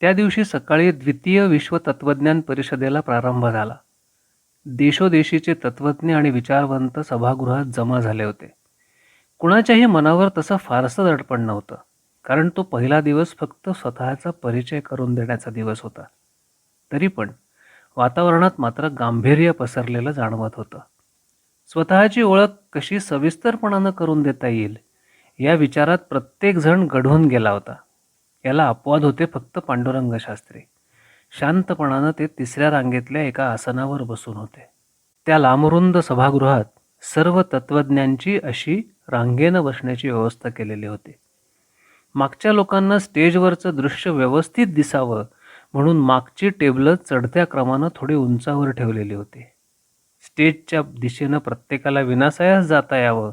त्या दिवशी सकाळी द्वितीय विश्व तत्वज्ञान परिषदेला प्रारंभ झाला. देशोदेशीचे तत्वज्ञ आणि विचारवंत सभागृहात जमा झाले होते. कुणाच्याही मनावर तसं फारसं दडपण नव्हतं कारण तो पहिला दिवस फक्त स्वतःचा परिचय करून देण्याचा दिवस होता. तरी पण वातावरणात मात्र गांभीर्य पसरलेलं जाणवत होतं. स्वतःची ओळख कशी सविस्तरपणानं करून देता येईल या विचारात प्रत्येकजण घडून गेला होता. याला अपवाद होते फक्त पांडुरंग शास्त्री शांतपणानं ते तिसऱ्या रांगेतल्या एका आसनावर बसून होते. त्या लांबरुंद सभागृहात सर्व तत्वज्ञांची अशी रांगेनं बसण्याची व्यवस्था केलेली होती. मागच्या लोकांना स्टेजवरचं दृश्य व्यवस्थित दिसावं म्हणून मागची टेबलं चढत्या क्रमानं थोडी उंचावर ठेवलेली होती. स्टेजच्या दिशेनं प्रत्येकाला विनासायास जाता यावं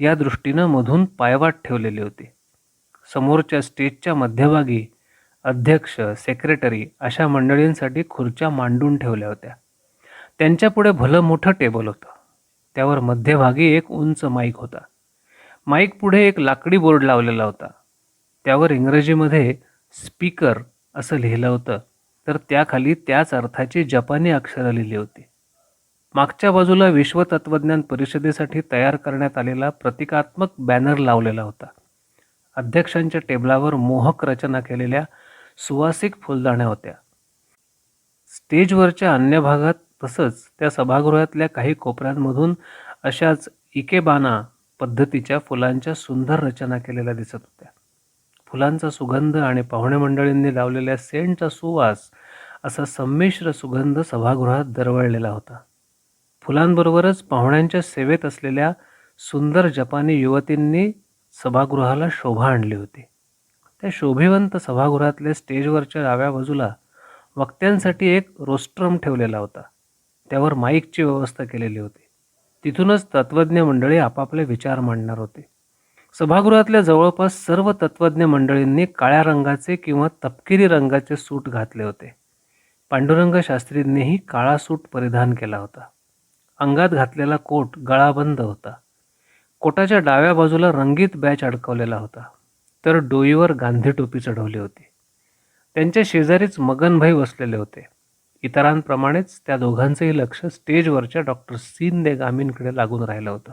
या दृष्टीनं मधून पायवाट ठेवलेली होती. समोरच्या स्टेजच्या मध्यभागी अध्यक्ष सेक्रेटरी अशा मंडळींसाठी खुर्च्या मांडून ठेवल्या होत्या. त्यांच्यापुढे भलं मोठं टेबल होतं. त्यावर मध्यभागी एक उंच माईक होता. माईक पुढे एक लाकडी बोर्ड लावलेला होता. त्यावर इंग्रजीमध्ये स्पीकर असं लिहिलं होतं. तर त्याखाली त्याच अर्थाची जपानी अक्षरं लिहिली होती. मागच्या बाजूला विश्वतत्वज्ञान परिषदेसाठी तयार करण्यात आलेला प्रतिकात्मक बॅनर लावलेला होता. अध्यक्षांच्या टेबलावर मोहक रचना केलेल्या सुवासिक फुलदाण्या होत्या. स्टेजवरच्या अन्य भागात तसंच त्या सभागृहातल्या काही कोपऱ्यांमधून अशाच इकेबाना पद्धतीच्या फुलांच्या सुंदर रचना केलेल्या दिसत होत्या. फुलांचा सुगंध आणि पाहुणे मंडळींनी लावलेल्या सेंटचा सुवास असा संमिश्र सुगंध सभागृहात दरवळलेला होता. फुलांबरोबरच पाहुण्यांच्या सेवेत असलेल्या सुंदर जपानी युवतींनी सभागृहाला शोभा आणली होती. त्या शोभिवंत सभागृहातल्या स्टेजवरच्या डाव्या बाजूला वक्त्यांसाठी एक रोस्ट्रम ठेवलेला होता. त्यावर माईकची व्यवस्था केलेली होती. तिथूनच तत्त्वज्ञ मंडळी आपापले विचार मांडणार होते. सभागृहातल्या जवळपास सर्व तत्त्वज्ञ मंडळींनी काळ्या रंगाचे किंवा तपकिरी रंगाचे सूट घातले होते. पांडुरंग शास्त्रींनीही काळा सूट परिधान केला होता. अंगात घातलेला कोट गळाबंद होता. कोटाच्या डाव्या बाजूला रंगीत बॅच अडकवलेला होता. तर डोईवर गांधी टोपी चढवली होती. त्यांच्या शेजारीच मगनभाई बसलेले होते. इतरांप्रमाणेच त्या दोघांचंही लक्ष स्टेजवरच्या डॉक्टर सीनने गामींकडे लागून राहिलं होतं.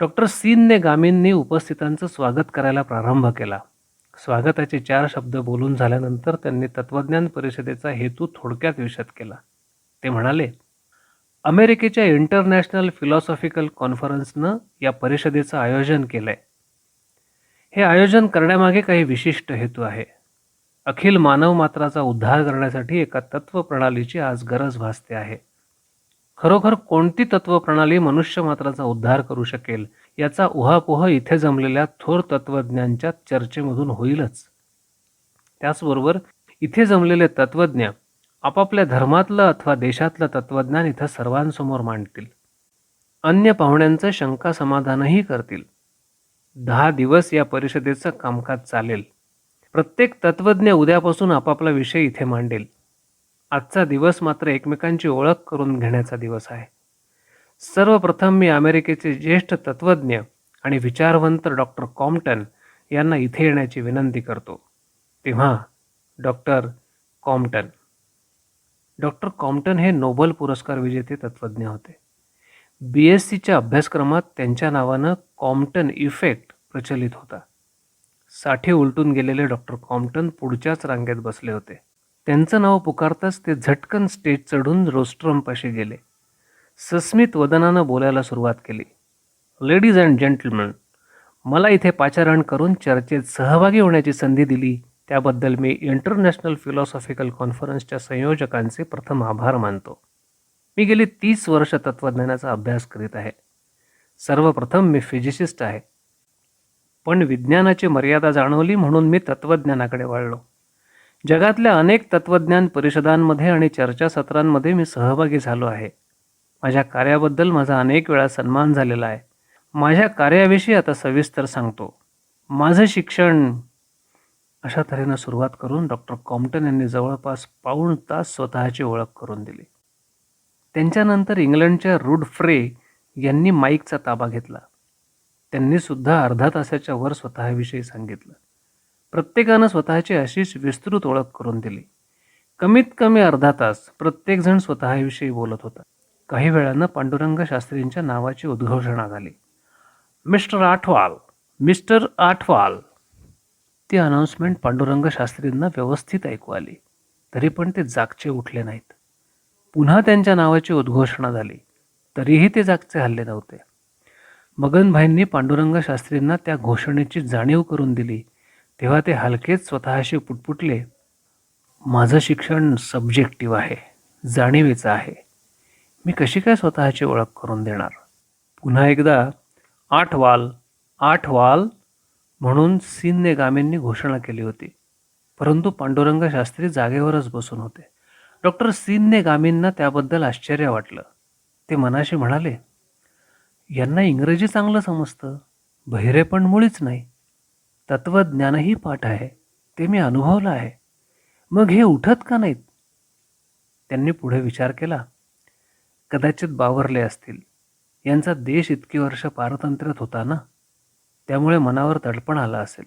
डॉक्टर सीनने गामींनी उपस्थितांचं स्वागत करायला प्रारंभ केला. स्वागताचे चार शब्द बोलून झाल्यानंतर त्यांनी तत्वज्ञान परिषदेचा हेतू थोडक्यात विषद केला. ते म्हणाले अमेरिकेच्या इंटरनॅशनल फिलॉसॉफिकल कॉन्फरन्सनं या परिषदेचं आयोजन केलं आहे हे आयोजन करण्यामागे काही विशिष्ट हेतू आहे. अखिल मानव मात्राचा उद्धार करण्यासाठी एका तत्वप्रणालीची आज गरज भासते आहे. खरोखर कोणती तत्वप्रणाली मनुष्य मात्राचा उद्धार करू शकेल याचा उहापोह इथे जमलेल्या थोर तत्वज्ञांच्या चर्चेमधून होईलच. त्याचबरोबर इथे जमलेले तत्वज्ञ आपापल्या धर्मातलं अथवा देशातलं तत्वज्ञान इथं सर्वांसमोर मांडतील. अन्य पाहुण्यांचं शंका समाधानही करतील. दहा दिवस या परिषदेचं कामकाज चालेल. प्रत्येक तत्वज्ञ उद्यापासून आपापला विषय इथे मांडेल. आजचा दिवस मात्र एकमेकांची ओळख करून घेण्याचा दिवस आहे. सर्वप्रथम मी अमेरिकेचे ज्येष्ठ तत्वज्ञ आणि विचारवंत डॉक्टर कॉम्प्टन यांना इथे येण्याची विनंती करतो. तेव्हा डॉक्टर कॉम्प्टन. डॉक्टर कॉम्प्टन हे नोबल पुरस्कार विजेते तत्त्वज्ञ होते. बी एस सीच्या अभ्यासक्रमात त्यांच्या नावानं कॉम्प्टन इफेक्ट प्रचलित होता. साठी उलटून गेलेले डॉक्टर कॉम्प्टन पुढच्याच रांगेत बसले होते. त्यांचं नाव पुकारताच ते झटकन स्टेज चढून रोस्ट्रमपाशी गेले. सस्मित वदनानं बोलायला सुरुवात केली. लेडीज अँड जेंटलमन मला इथे पाचारण करून चर्चेत सहभागी होण्याची संधी दिली. त्याबद्दल मी इंटरनॅशनल फिलॉसॉफिकल कॉन्फरन्सच्या संयोजकांचे प्रथम आभार मानतो. मी गेली तीस वर्ष तत्त्वज्ञानाचा अभ्यास करीत आहे. सर्वप्रथम मी फिजिसिस्ट आहे. पण विज्ञानाची मर्यादा जाणवली म्हणून मी तत्त्वज्ञानाकडे वळलो. जगातल्या अनेक तत्त्वज्ञान परिषदांमध्ये आणि चर्चासत्रांमध्ये मी सहभागी झालो आहे. माझ्या कार्याबद्दल माझा अनेक वेळा सन्मान झालेला आहे. माझ्या कार्याविषयी आता सविस्तर सांगतो. माझं शिक्षण अशा तऱ्हेनं सुरुवात करून डॉक्टर कॉम्प्टन यांनी जवळपास पाऊण तास स्वतःची ओळख करून दिली. त्यांच्यानंतर इंग्लंडच्या रूड फ्रे यांनी माईकचा ताबा घेतला. त्यांनी सुद्धा अर्धा तासाच्या वर स्वतःविषयी सांगितलं. प्रत्येकानं स्वतःची अशीच विस्तृत ओळख करून दिली. कमीत कमी अर्धा तास प्रत्येकजण स्वतःविषयी बोलत होता. काही वेळानं पांडुरंग शास्त्रींच्या नावाची उद्घोषणा झाली. मिस्टर आठवाल मिस्टर आठवाल ती अनाऊन्समेंट पांडुरंग शास्त्रींना व्यवस्थित ऐकू आली. तरी पण ते जागचे उठले नाहीत. पुन्हा त्यांच्या नावाची उद्घोषणा झाली. तरीही ते जागचे हल्ले नव्हते. मगनभाईंनी पांडुरंग शास्त्रींना त्या घोषणेची जाणीव करून दिली. तेव्हा ते हलकेच स्वतःशी पुटपुटले माझं शिक्षण सब्जेक्टिव्ह आहे जाणीवेचं आहे. मी कशी काय स्वतःची ओळख करून देणार? पुन्हा एकदा आठ वाल आठ वाल म्हणून सीनने गामींनी घोषणा केली होती. परंतु पांडुरंग शास्त्री जागेवरच बसून होते. डॉक्टर सीनने गामींना त्याबद्दल आश्चर्य वाटलं. ते मनाशी म्हणाले यांना इंग्रजी चांगलं समजतं. बहिरेपण मुळीच नाही. तत्वज्ञानही पाठ आहे. ते मी अनुभवलं आहे. मग हे उठत का नाहीत? त्यांनी पुढे विचार केला कदाचित बावरले असतील. यांचा देश इतकी वर्ष पारतंत्र्यात होता ना? त्यामुळे मनावर दडपण आलं असेल.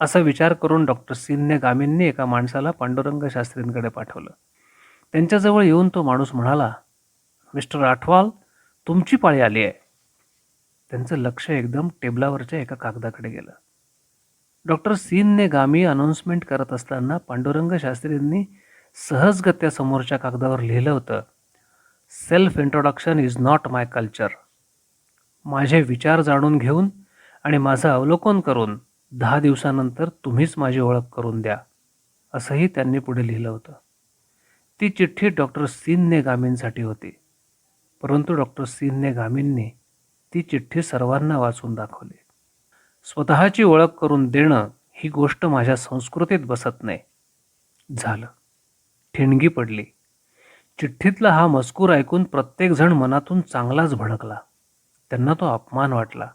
असा विचार करून डॉक्टर सीनने गामींनी एका माणसाला पांडुरंग शास्त्रींकडे पाठवलं. त्यांच्याजवळ येऊन तो माणूस म्हणाला मिस्टर आठवाल तुमची पाळी आली आहे. त्यांचं लक्ष एकदम टेबलावरच्या एका कागदाकडे गेलं. डॉक्टर सीनने गामी अनाऊन्समेंट करत असताना पांडुरंग शास्त्रींनी सहजगत्या समोरच्या कागदावर लिहिलं होतं self introduction is not my culture. माझे विचार जाणून घेऊन आणि माझं अवलोकन करून दहा दिवसानंतर तुम्हीच माझी ओळख करून द्या असंही त्यांनी पुढे लिहिलं होतं. ती चिठ्ठी डॉक्टर सीनने गामींसाठी होती. परंतु डॉक्टर सीनने गामींनी ती चिठ्ठी सर्वांना वाचून दाखवली. स्वतःची ओळख करून देणं ही गोष्ट माझ्या संस्कृतीत बसत नाही. झालं. ठिणगी पडली. चिठ्ठीतला हा मजकूर ऐकून प्रत्येकजण मनातून चांगलाच भडकला. त्यांना तो अपमान वाटला.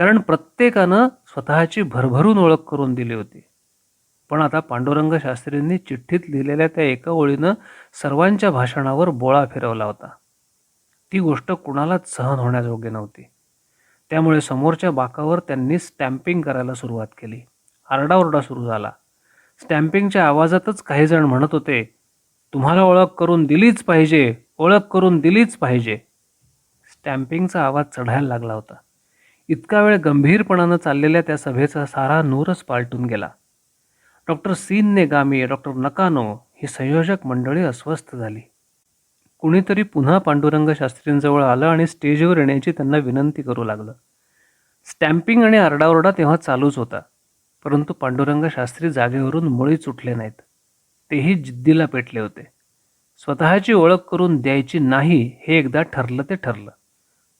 कारण प्रत्येकानं स्वतःची भरभरून ओळख करून दिली होती. पण आता पांडुरंग शास्त्रींनी चिठ्ठीत लिहिलेल्या त्या एका ओळीनं सर्वांच्या भाषणावर बोळा फिरवला होता. ती गोष्ट कुणालाच सहन होण्याजोग्य नव्हती. त्यामुळे समोरच्या बाकावर त्यांनी स्टॅम्पिंग करायला सुरुवात केली. आरडाओरडा सुरू झाला. स्टॅम्पिंगच्या आवाजातच काही जण म्हणत होते तुम्हाला ओळख करून दिलीच पाहिजे ओळख करून दिलीच पाहिजे. स्टॅम्पिंगचा आवाज चढायला लागला होता. इतका वेळ गंभीरपणानं चाललेल्या त्या सभेचा सारा नूरच पालटून गेला. डॉक्टर सीनने गामी डॉक्टर नकानो ही संयोजक मंडळी अस्वस्थ झाली. कुणीतरी पुन्हा पांडुरंग शास्त्रींजवळ आलं आणि स्टेजवर येण्याची त्यांना विनंती करू लागलं. स्टॅम्पिंग आणि आरडाओरडा तेव्हा चालूच होता परंतु पांडुरंग शास्त्री जागेवरून मुळीच उठले नाहीत. तेही जिद्दीला पेटले होते. स्वतःची ओळख करून द्यायची नाही हे एकदा ठरलं ते ठरलं.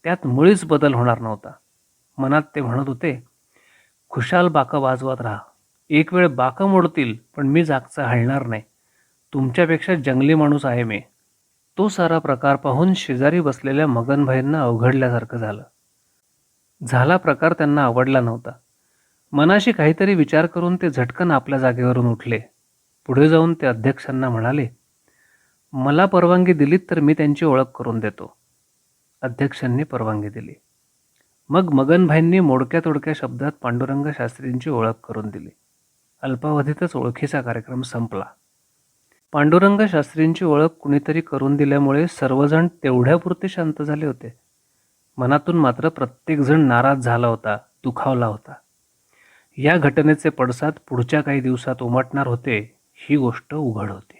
त्यात मुळीच बदल होणार नव्हता. मनात ते म्हणत होते खुशाल बाकं वाजवत राहा. एक वेळ बाकं मोडतील पण मी जागचा हलणार नाही. तुमच्यापेक्षा जंगली माणूस आहे मी. तो सारा प्रकार पाहून शेजारी बसलेल्या मगनभाईंना अवघडल्यासारखं झालं. झाला प्रकार त्यांना आवडला नव्हता. मनाशी काहीतरी विचार करून ते झटकन आपल्या जागेवरून उठले. पुढे जाऊन ते अध्यक्षांना म्हणाले मला परवानगी दिलीत तर मी त्यांची ओळख करून देतो. अध्यक्षांनी परवानगी दिली. मग मगनभाईंनी मोडक्या तोडक्या शब्दात पांडुरंग शास्त्रींची ओळख करून दिली. अल्पावधीतच ओळखीचा कार्यक्रम संपला. पांडुरंग शास्त्रींची ओळख कुणीतरी करून दिल्यामुळे सर्वजण तेवढ्यापुरते शांत झाले होते. मनातून मात्र प्रत्येकजण नाराज झाला होता दुखावला होता. या घटनेचे पडसाद पुढच्या काही दिवसात उमटणार होते ही गोष्ट उघड होती.